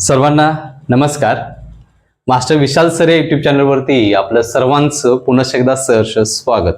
सर्वांना नमस्कार. मास्टर विशाल सरे युट्यूब चॅनलवरती आपलं सर्वांचं पुनश्च एकदा सहर्ष स्वागत.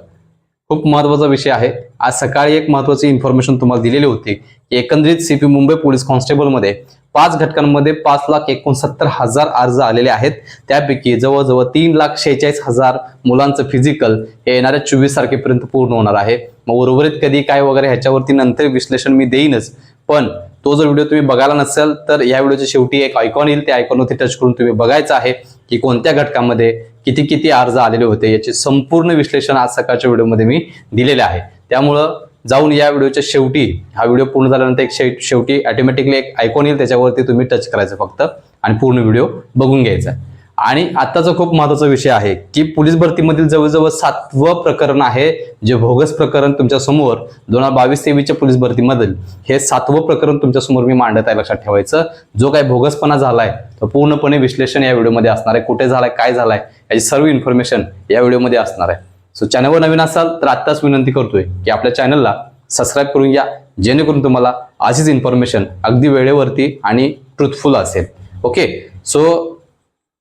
खूप महत्त्वाचा विषय आहे. आज सकाळी एक महत्वाची इन्फॉर्मेशन तुम्हाला दिलेली होती. की एकंदरीत सीपी मुंबई पोलीस कॉन्स्टेबलमध्ये पाच घटकांमध्ये पाच लाख एकोणसत्तर हजार अर्ज आलेले आहेत. त्यापैकी जवळजवळ तीन लाख शेहेचाळीस हजार मुलांचं फिजिकल हे येणाऱ्या चोवीस तारखेपर्यंत पूर्ण होणार आहे. मग उर्वरित कधी काय वगैरे ह्याच्यावरती नंतर विश्लेषण मी देईनच. पण तो जर व्हिडिओ तुम्ही बघायला नसेल तर या व्हिडिओच्या शेवटी एक आयकॉन येईल. त्या आयकॉनवरती टच करून तुम्ही बघायचं आहे की कोणत्या घटकामध्ये किती किती अर्ज आलेले होते याचे संपूर्ण विश्लेषण आज सकाळच्या व्हिडिओमध्ये मी दिलेले आहे. त्यामुळं जाऊन या व्हिडिओच्या शेवटी हा व्हिडिओ पूर्ण झाल्यानंतर एक शे- शेवटी ऑटोमॅटिकली एक आयकॉन येईल त्याच्यावरती तुम्ही टच करायचं फक्त आणि पूर्ण व्हिडिओ बघून घ्यायचा आणि आत्ताचा खूप महत्त्वाचा विषय आहे की पोलीस भरतीमधील जवळजवळ सातवं प्रकरण आहे जे भोगस प्रकरण तुमच्यासमोर दोन हजार बावीस तेवीसच्या पोलीस भरतीमधील. हे सातवं प्रकरण तुमच्यासमोर मी मांडत आहे लक्षात ठेवायचं. जो काही भोगसपणा झालाय तो पूर्णपणे विश्लेषण या व्हिडिओमध्ये असणार आहे. कुठे झालाय काय झालाय याची सर्व इन्फॉर्मेशन या व्हिडिओमध्ये असणार आहे. सो चॅनलवर नवीन असाल तर आत्ताच विनंती करतोय की आपल्या चॅनलला सबस्क्राईब करून घ्या जेणेकरून तुम्हाला अशीच इन्फॉर्मेशन अगदी वेळेवरती आणि ट्रुथफुल असेल. ओके सो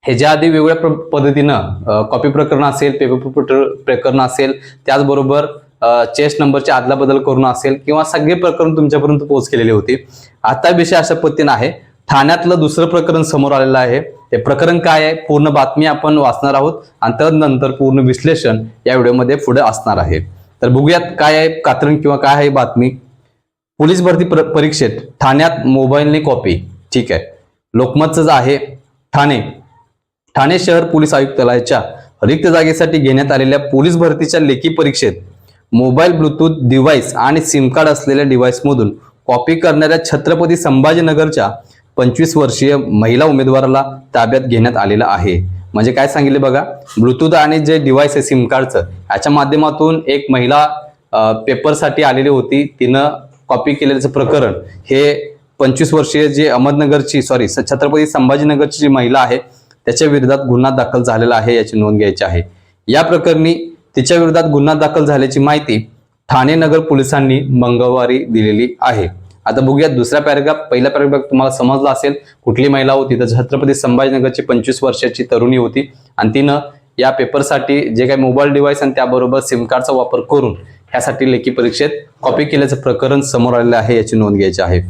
ह्याच्या आधी वेगवेगळ्या प्र- पद्धतीनं कॉपी प्रकरण असेल पेपर प्रकरण असेल त्याचबरोबर चेस्ट नंबरची आदला बदल करून असेल किंवा सगळे प्रकरण तुमच्यापर्यंत पोहोच केलेले होते आता विषय अशा पद्धतीनं आहे. ठाण्यातलं दुसरं प्रकरण समोर आलेलं आहे. ते प्रकरण काय आहे? पूर्ण बातमी आपण वाचणार आहोत. आणि त्यानंतर पूर्ण विश्लेषण या व्हिडिओमध्ये पुढे असणार आहे. तर बघूयात काय आहे कात्रण किंवा काय आहे बातमी. पोलीस भरती परीक्षेत ठाण्यात मोबाईलने कॉपी ठीक आहे. लोकमतचं आहे. ठाणे ठाणे शहर पोलीस आयुक्तालयाच्या रिक्त जागेसाठी घेण्यात आलेल्या पोलीस भरतीच्या लेखी परीक्षेत मोबाईल ब्लूटूथ डिव्हाइस आणि सिम कार्ड असलेल्या डिव्हाइसमधून कॉपी करणाऱ्या छत्रपती संभाजीनगरच्या पंचवीस वर्षीय महिला उमेदवाराला ताब्यात घेण्यात आलेलं आहे. म्हणजे काय सांगितले बघा? ब्लूटूथ आणि जे डिव्हाइस आहे सिम कार्डचं याच्या माध्यमातून एक महिला पेपरसाठी आलेली होती. तिनं कॉपी केलेलं प्रकरण हे पंचवीस वर्षीय जे अहमदनगरची सॉरी छत्रपती संभाजीनगरची जी महिला आहे त्याच्या विरोधात गुन्हा दाखल झालेला आहे याची नोंद घ्यायची आहे. या प्रकरणी तिच्या विरोधात गुन्हा दाखल झाल्याची माहिती ठाणे नगर पोलिसांनी मंगळवारी दिलेली आहे. आता बघूयात दुसरा पॅरेग्राफ पहिला पॅरेग्राफ तुम्हाला समजला असेल कुठली महिला होती तर छत्रपती संभाजीनगरची पंचवीस वर्षाची तरुणी होती आणि तिनं या पेपरसाठी जे काही मोबाईल डिव्हाइस आणि त्याबरोबर सिम कार्डचा वापर करून ह्यासाठी लेखी परीक्षेत कॉपी केल्याचं प्रकरण समोर आलेलं आहे याची नोंद घ्यायची आहे.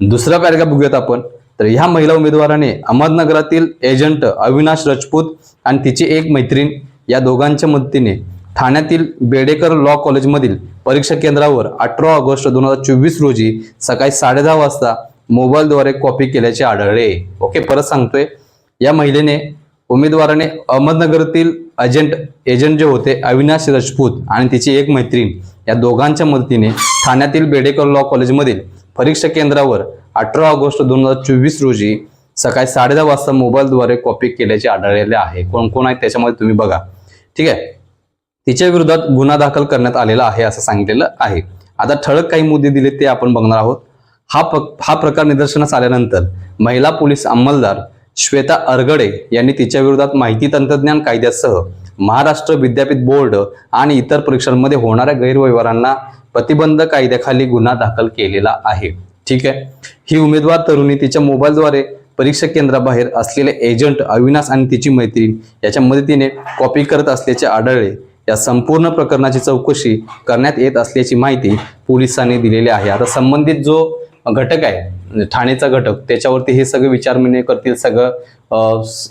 दुसरा पॅरेग्राफ बघूयात आपण. तर ह्या महिला उमेदवाराने अहमदनगरातील एजंट अविनाश राजपूत आणि तिची एक मैत्रीण या दोघांच्या मदतीने ठाण्यातील बेडेकर लॉ कॉलेजमधील परीक्षा केंद्रावर अठरा ऑगस्ट दोन हजार चोवीस रोजी सकाळी साडेदहा वाजता मोबाईलद्वारे कॉपी केल्याचे आढळले. ओके परत सांगतोय. या महिलेने उमेदवाराने अहमदनगरातील एजंट एजंट जे होते अविनाश राजपूत आणि तिची एक मैत्रीण या दोघांच्या मदतीने ठाण्यातील बेडेकर लॉ कॉलेजमधील परीक्षा केंद्रावर अठरा ऑगस्ट दोन हजार चोवीस रोजी सकाळी साडेदहा वाजता मोबाईलद्वारे कॉपी केल्याचे आढळलेले आहे. कोण कोण आहेत त्याच्यामध्ये तुम्ही बघा. ठीक आहे? तिच्या विरोधात गुन्हा दाखल करण्यात आलेला आहे असं सांगितलेलं आहे. आता ठळक काही मुद्दे दिले ते आपण बघणार आहोत. हा हा प्रकार निदर्शनास आल्यानंतर महिला पोलीस अंमलदार श्वेता अरगडे यांनी तिच्या विरोधात माहिती तंत्रज्ञान कायद्यासह महाराष्ट्र विद्यापीठ बोर्ड आणि इतर परीक्षांमध्ये होणाऱ्या गैरव्यवहारांना प्रतिबंध कायद्याखाली गुन्हा दाखल केलेला आहे. ठीक आहे. ही उमेदवार तरुणी तिच्या मोबाईलद्वारे परीक्षा केंद्राबाहेर असलेले एजंट अविनाश आणि तिची मैत्रीण याच्या मदतीने कॉपी करत असल्याचे आढळले. या संपूर्ण प्रकरणाची चौकशी करण्यात येत असल्याची माहिती पोलिसांनी दिलेली आहे. आता संबंधित जो घटक आहे म्हणजे ठाणेचा घटक त्याच्यावरती हे सगळे विचारविनय करतील सगळं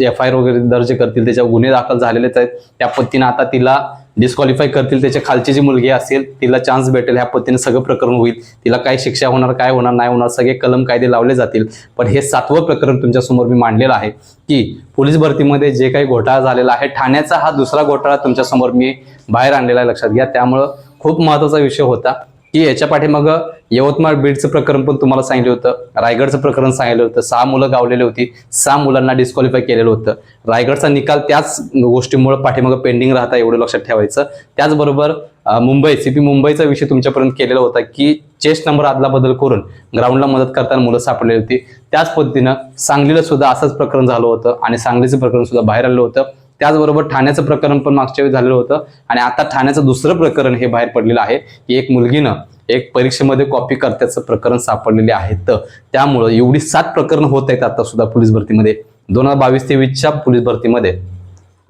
एफ आय आर वगैरे दर्ज करतील त्याच्यावर गुन्हे दाखल झालेलेच आहेत. त्या पद्धतीनं आता तिला डिस्क्वालिफाय करतील त्याच्या खालची जी मुलगी असेल तिला चान्स भेटेल ह्या पद्धतीने सगळं प्रकरण होईल. तिला काय शिक्षा होणार काय होणार नाही होणार सगळे कलम कायदे लावले जातील. पण हे सातवं प्रकरण तुमच्यासमोर मी मांडलेलं आहे की पोलीस भरतीमध्ये जे काही घोटाळा झालेला आहे ठाण्याचा हा दुसरा घोटाळा तुमच्यासमोर मी बाहेर आणलेला आहे लक्षात घ्या. त्यामुळं खूप महत्त्वाचा विषय होता. की याच्या पाठीमागं यवतमाळ बीडचं प्रकरण पण तुम्हाला सांगितलं होतं. रायगडचं प्रकरण सांगितलं होतं. सहा मुलं गावलेली होती. सहा मुलांना डिस्क्वालिफाय केलेलं होतं. रायगडचा निकाल त्याच गोष्टीमुळे पाठीमागं पेंडिंग राहता एवढं लक्षात ठेवायचं. त्याचबरोबर मुंबई सीपी मुंबईचा विषय तुमच्यापर्यंत केलेला होता की चेस्ट नंबर आदला बदल करून ग्राउंडला मदत करताना मुलं सापडलेली होती. त्याच पद्धतीनं सांगलीला सुद्धा असंच प्रकरण झालं होतं आणि सांगलीचं प्रकरण सुद्धा बाहेर आलं होतं. त्याचबरोबर ठाण्याचं प्रकरण पण मागच्या वेळी झालेलं होतं. आणि आता ठाण्याचं दुसरं प्रकरण हे बाहेर पडलेलं आहे की एक मुलगीनं एक परीक्षेमध्ये कॉपी करत्याचं प्रकरण सापडलेले आहेत त्यामुळं एवढी सात प्रकरण होत आहेत आता सुद्धा पोलीस भरतीमध्ये. दोन हजार बावीस तेवीसच्या पोलीस भरतीमध्ये.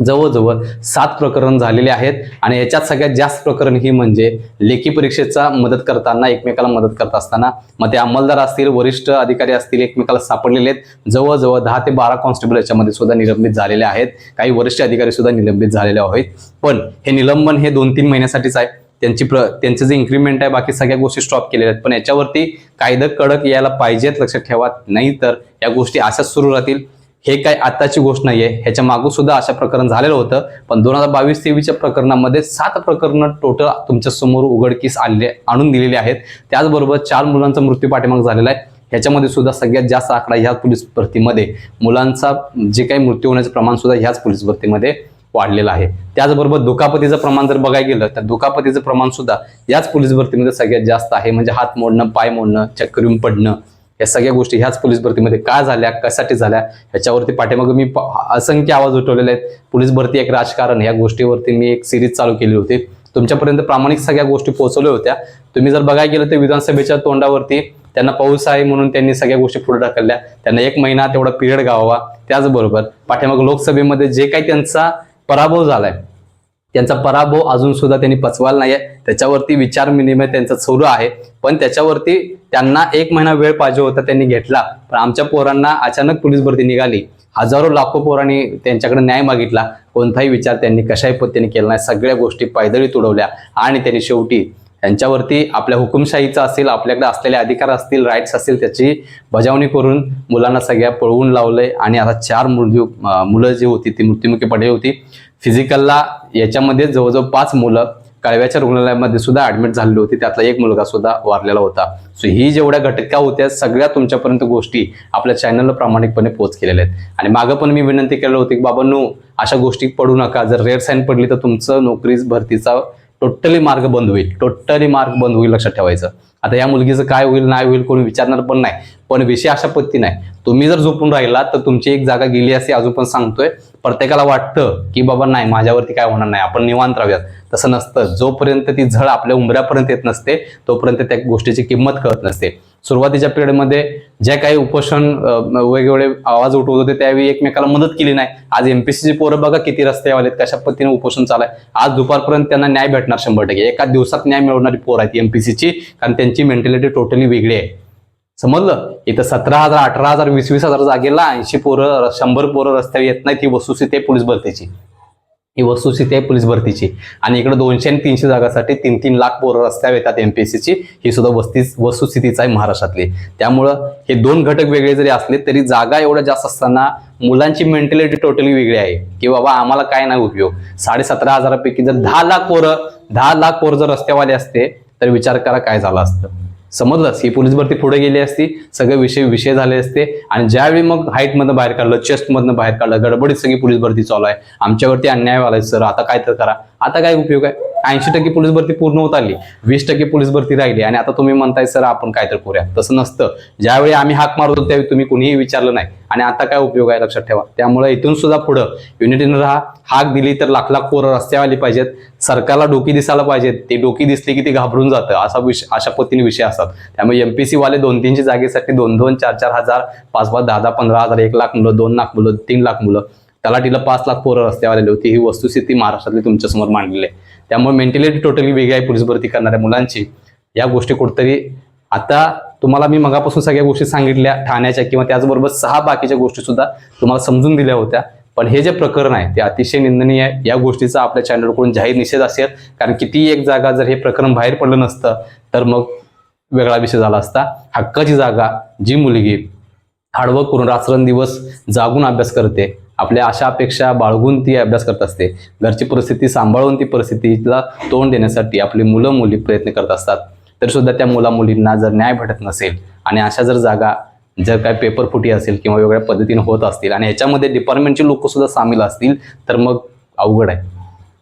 जवळजवळ सात प्रकरण झालेले आहेत आणि याच्यात सगळ्यात जास्त प्रकरण ही म्हणजे लेखी परीक्षेचा मदत करताना एकमेकाला मदत करत असताना. मग ते अंमलदार असतील वरिष्ठ अधिकारी असतील एकमेकाला सापडलेले आहेत. जवळजवळ दहा ते बारा कॉन्स्टेबल याच्यामध्ये सुद्धा निलंबित झालेले आहेत. काही वरिष्ठ अधिकारी सुद्धा निलंबित झालेले आहेत. पण हे निलंबन हे दोन तीन महिन्यासाठीच आहे. त्यांची प्र त्यांचं जे इन्क्रीमेंट आहे बाकी सगळ्या गोष्टी स्टॉप केलेल्या आहेत. पण याच्यावरती कायदे कडक यायला पाहिजेत लक्षात ठेवा. नाही तर या गोष्टी अशाच सुरू राहतील. हे काय आताची गोष्ट नाहीये. ह्याच्या मागून सुद्धा अशा प्रकरण झालेलं होतं. पण दोन हजार बावीस तेवीसच्या प्रकरणामध्ये सात प्रकरणं टोटल तुमच्यासमोर उघडकीस आणले आणून दिलेले आहेत. त्याचबरोबर चार मुलांचा मृत्यू पाठीमाग झालेला आहे. ह्याच्यामध्ये सुद्धा सगळ्यात जास्त आकडा ह्या पोलीस भरतीमध्ये मुलांचा जे काही मृत्यू होण्याचं प्रमाण सुद्धा ह्याच पोलीस भरतीमध्ये वाढलेलं आहे. त्याचबरोबर दुखापतीचं प्रमाण जर बघायला गेलं तर दुखापतीचं प्रमाण सुद्धा याच पोलीस भरतीमध्ये सगळ्यात जास्त आहे. म्हणजे हात मोडणं पाय मोडणं चक्कर येऊन पडणं या सगळ्या गोष्टी ह्याच पोलीस भरतीमध्ये का झाल्या कशासाठी झाल्या ह्याच्यावरती पाठीमागं मी प- असंख्य आवाज उठवलेले आहेत. पोलीस भरती एक राजकारण या गोष्टीवरती मी एक सिरीज चालू केली होती. तुमच्यापर्यंत प्रामाणिक सगळ्या गोष्टी पोहोचवल्या होत्या. तुम्ही जर बघायला गेलं तर विधानसभेच्या तोंडावरती त्यांना पाऊस आहे म्हणून त्यांनी सगळ्या गोष्टी पुढे ढकलल्या. त्यांना एक महिना तेवढा पिरियड गावावा. त्याचबरोबर पाठीमाग लोकसभेमध्ये जे काही त्यांचा पराभव झालाय त्यांचा पराभव अजून सुद्धा त्यांनी पचवायला नाहीये. त्याच्यावरती विचार विनिमय त्यांचा सुरू आहे. पण त्याच्यावरती त्यांना एक महिना वेळ पाहिजे होता त्यांनी घेतला. पण आमच्या पोरांना अचानक पोलीस भरती निघाली. हजारो लाखो पोरांनी त्यांच्याकडे न्याय मागितला. कोणताही विचार त्यांनी कशाही पद्धतीने केला नाही. सगळ्या गोष्टी पायदळी तुडवल्या. आणि त्यांनी शेवटी त्यांच्यावरती आपल्या हुकुमशाहीचा असेल आपल्याकडे असलेले अधिकार असतील राईट्स असतील त्याची बजावणी करून मुलांना सगळ्या पळवून लावलंय. आणि आता चार मृत्यू मुलं जी होती ती मृत्युमुखी पडली होती. फिजिकलला याच्यामध्ये जवळजवळ पाच मुलं कळव्याच्या रुग्णालयामध्ये सुद्धा ऍडमिट झालेली होती. त्यातला एक मुलगा सुद्धा वारलेला होता. सो ही जेवढ्या घटका होत्या सगळ्या तुमच्यापर्यंत गोष्टी आपल्या चॅनलला प्रामाणिकपणे पोच केलेल्या आहेत. आणि मागं पण मी विनंती केली होती की बाबा नो अशा गोष्टी पडू नका. जर रेड साईन पडली तर तुमचं नोकरीस भरतीचा टोटली मार्ग बंद होईल. टोटली मार्ग बंद होईल लक्षात ठेवायचं. आता या मुलगीचं काय होईल नाही होईल कोणी विचारणार पण नाही. पण विषय अशा पद्धती नाही. तुम्ही जर झोपून राहिला तर तुमची एक जागा गेली असे अजून पण सांगतोय. प्रत्येकाला वाटतं की बाबा नाही माझ्यावरती काय होणार नाही आपण निवांत राहूयात. तसं नसतं. जोपर्यंत ती झळ आपल्या उंबऱ्यापर्यंत येत नसते तोपर्यंत त्या गोष्टीची किंमत कळत नसते. सुरुवातीच्या पिरियडमध्ये जे काही उपोषण वेगवेगळे आवाज उठवत होते त्यावेळी एकमेकाला मदत केली नाही. आज एमपीसीची पोरं बघा किती रस्ते आलेत कशा पद्धतीने उपोषण चालू आहे आज दुपारपर्यंत त्यांना न्याय भेटणार शंभर टक्के. एका दिवसात न्याय मिळवणारी पोर आहेत एमपीसीची कारण त्यांची मेंटॅलिटी टोटली वेगळी आहे. समजलं? इथं सतरा हजार अठरा हजार वीस वीस हजार जागेला ऐंशी पोरं शंभर पोरं रस्त्यावर येत नाहीत. ही वस्तुस्थिती आहे पोलीस भरतीची. ही वस्तुस्थिती आहे पोलीस भरतीची. आणि इकडे दोनशे आणि तीनशे जागासाठी तीन तीन लाख पोरं रस्त्यावर येतात एमपीएससीची ही सुद्धा वस्ती वस्तुस्थितीच आहे महाराष्ट्रातली. त्यामुळं हे दोन घटक वेगळे जरी असले तरी जागा एवढ्या जास्त असताना मुलांची मेंटॅलिटी टोटली वेगळी आहे. की बाबा आम्हाला काय नाही उपयोग. साडे सतरा हजारापैकी जर दहा लाख पोरं दहा लाख पोरं जर रस्त्यावाले असते तर विचार करा काय झालं असतं. समजलंच. ही पोलीस भरती पुढे गेली असती सगळे विषय विषय झाले असते. आणि ज्यावेळी मग हाईटमधनं बाहेर काढलं चेस्टमधनं बाहेर काढलं गडबडीत सगळी पोलीस भरती चालू आहे. आमच्यावरती अन्याय व्हायला सर आता काय तर करा. आता काय उपयोग आहे? ऐंशी टक्के पोलीस भरती पूर्ण होत आली वीस टक्के पोलीस भरती राहिली. आणि आता तुम्ही म्हणताय सर आपण काय तर करूया. तसं नसतं. ज्यावेळी आम्ही हाक मारतो त्यावेळी तुम्ही कुणीही विचारलं नाही. आणि आता काय उपयोग आहे लक्षात ठेवा. त्यामुळे इथून सुद्धा पुढं युनिटीनं राहा. हाक दिली तर लाख लाख पोरं रस्त्यावर आली पाहिजेत. सरकारला डोकी दिसायला पाहिजेत. ते डोकी दिसली की ते घाबरून जातं. असा विषय अशा पद्धतीने विषय असतात. त्यामुळे एमपीसी वाले दोन तीनशे जागेसाठी दोन दोन चार चार हजार पाच पाच दहा दहा पंधरा हजार एक लाख मुलं दोन लाख मुलं तीन लाख मुलं तलाठीला पाच लाख पोरं रस्त्यावर आलेली होती. ही वस्तुस्थिती महाराष्ट्रातली तुमच्यासमोर मांडलेली आहे. त्यामुळे मेंटॅलिटी टोटली वेगळी आहे पोलीस भरती करणाऱ्या मुलांची. या गोष्टी कुठतरी आता तुम्हाला मी मगापासून सगळ्या गोष्टी सांगितल्या ठाण्याच्या किंवा त्याचबरोबर सहा बाकीच्या गोष्टी सुद्धा तुम्हाला समजून दिल्या होत्या. पण हे जे प्रकरण आहे ते अतिशय निंदनीय आहे. या गोष्टीचा आपल्या चॅनलकडून जाहीर निषेध असेल. कारण किती एक जागा जर हे प्रकरण बाहेर पडलं नसतं तर मग वेगळा विषय झाला असता. हक्काची जागा जी मुलगी हार्डवर्क करून रात्रंदिवस जागून अभ्यास करते आपल्या अशा अपेक्षा बाळगून ती अभ्यास करत असते. घरची परिस्थिती सांभाळून ती परिस्थितीला तोंड देण्यासाठी आपली मुलं मुली प्रयत्न करत असतात. तर सुद्धा त्या मुला मुलींना जर न्याय भेटत नसेल आणि अशा जर जागा जर काय पेपर फुटी असेल किंवा वेगळ्या पद्धतीने होत असतील आणि ह्याच्यामध्ये डिपार्टमेंटचे लोक सुद्धा सामील असतील तर मग अवघड आहे.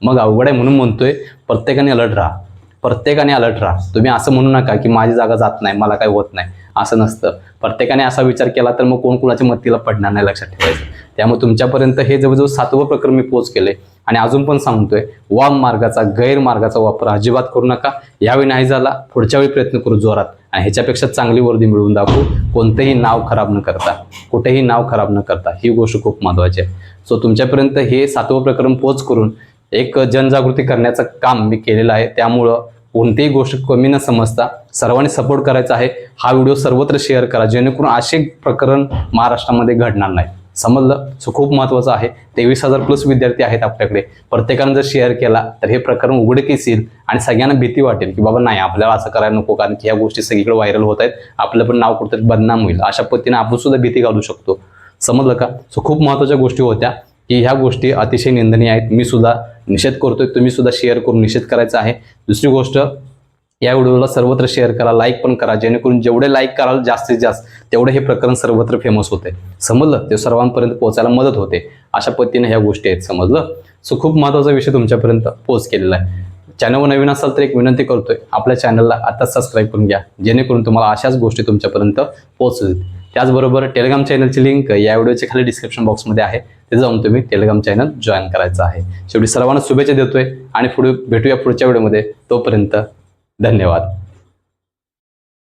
मग अवघड आहे म्हणून म्हणतोय प्रत्येकाने अलर्ट राहा. प्रत्येकाने अलर्ट राहा. तुम्ही असं म्हणू नका की माझी जागा जात नाही मला काही होत नाही. असं नसतं. प्रत्येकाने असा विचार केला तर मग कोण कोणाच्या मतीला पडणार नाही लक्षात ठेवायचं. त्यामुळे तुमच्यापर्यंत हे जवळजवळ सातवं प्रकरण मी पोच केले आणि अजून पण सांगतोय वाम मार्गाचा गैरमार्गाचा वापर अजिबात करू नका. यावेळी नाही झाला पुढच्या वेळी प्रयत्न करू जोरात. आणि ह्याच्यापेक्षा चांगली वर्दी मिळवून दाखवू. कोणतंही नाव खराब न करता. कुठेही नाव खराब न करता. ही गोष्ट खूप महत्त्वाची आहे. सो तुमच्यापर्यंत हे सातवं प्रकरण पोच करून एक जनजागृती करण्याचं काम मी केलेलं आहे. त्यामुळं कोणतीही गोष्ट कमी न समजता सर्वांनी सपोर्ट करायचा आहे. हा व्हिडिओ सर्वत्र शेअर करा. जेणेकरून असे प्रकरण महाराष्ट्रामध्ये घडणार नाही. समजलं? सो खूप महत्त्वाचं आहे. तेवीस हजार प्लस विद्यार्थी आहेत आपल्याकडे. प्रत्येकानं जर शेअर केला तर हे प्रकरण उघडकीस येईल आणि सगळ्यांना भीती वाटेल की बाबा नाही आपल्याला असं करायला नको कारण की ह्या गोष्टी सगळीकडे व्हायरल होत आहेत. आपलं पण नाव कुठेतरी बदनाम होईल. अशा पद्धतीने आपण सुद्धा भीती घालू शकतो. समजलं का? सो खूप महत्त्वाच्या गोष्टी होत्या. की ह्या गोष्टी अतिशय निंदनीय आहेत. मी सुद्धा निषेध करतोय. तुम्ही सुद्धा शेअर करून निषेध करायचा आहे. दुसरी गोष्ट या व्हिडिओला सर्वत्र शेअर करा लाईक पण करा. जेणेकरून जेवढे लाईक कराल जास्तीत जास्त तेवढे हे प्रकरण सर्वत्र फेमस होते. समजलं? ते सर्वांपर्यंत पोहोचायला मदत होते. अशा पद्धतीने ह्या गोष्टी आहेत. समजलं? सो खूप महत्त्वाचा विषय तुमच्यापर्यंत पोच केलेला आहे. चॅनलवर नवीन असाल तर एक विनंती करतोय. आपल्या चॅनलला आता सबस्क्राईब करून घ्या. जेणेकरून तुम्हाला अशाच गोष्टी तुमच्यापर्यंत पोहोचतील. त्याचबरोबर टेलिग्राम चॅनलची लिंक या व्हिडिओच्या खाली डिस्क्रिप्शन बॉक्समध्ये आहे. ते जाऊन तुम्ही टेलिग्राम चॅनल जॉईन करायचं आहे. शेवटी सर्वांना शुभेच्छा देतोय आणि पुढे भेटूया पुढच्या व्हिडिओमध्ये. तोपर्यंत धन्यवाद.